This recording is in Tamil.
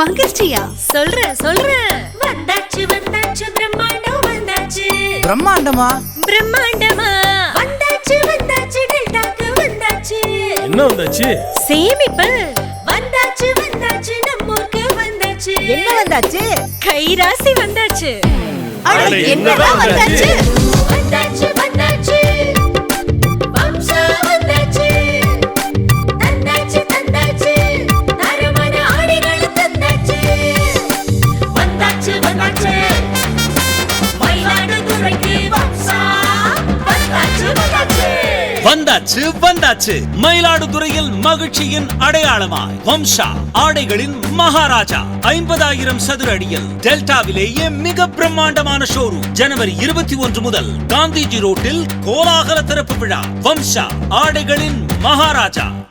மகிழ்ச்சியா சொல்றேன் சொல்றேன் வந்தாச்சு வந்தாச்சு பிரம்மாண்டம் வந்தாச்சு. பிரம்மாண்டமா? பிரம்மாண்டமா. வந்தாச்சு வந்தாச்சு டெல்டாக்கு வந்தாச்சு. என்ன வந்தாச்சு? சேமிப்பு. வந்தாச்சு வந்தாச்சு நம்மூருக்கு வந்தாச்சு. என்ன வந்தாச்சு? கைராசி வந்தாச்சு. அட என்னதான் வந்தாச்சு? வந்தாச்சு வந்தாச்சு. மயிலாடுதுறையில் மகிழ்ச்சியின் அடையாளமாய். வம்சா ஆடைகளின் மகாராஜா. ஐம்பதாயிரம் சதுர அடியில் டெல்டாவிலேயே மிக பிரம்மாண்டமான ஷோரூம் ஜனவரி இருபத்தி ஒன்று முதல் காந்திஜி ரோட்டில் கோலாகல திறப்பு விழா. வம்சா ஆடைகளின் மகாராஜா.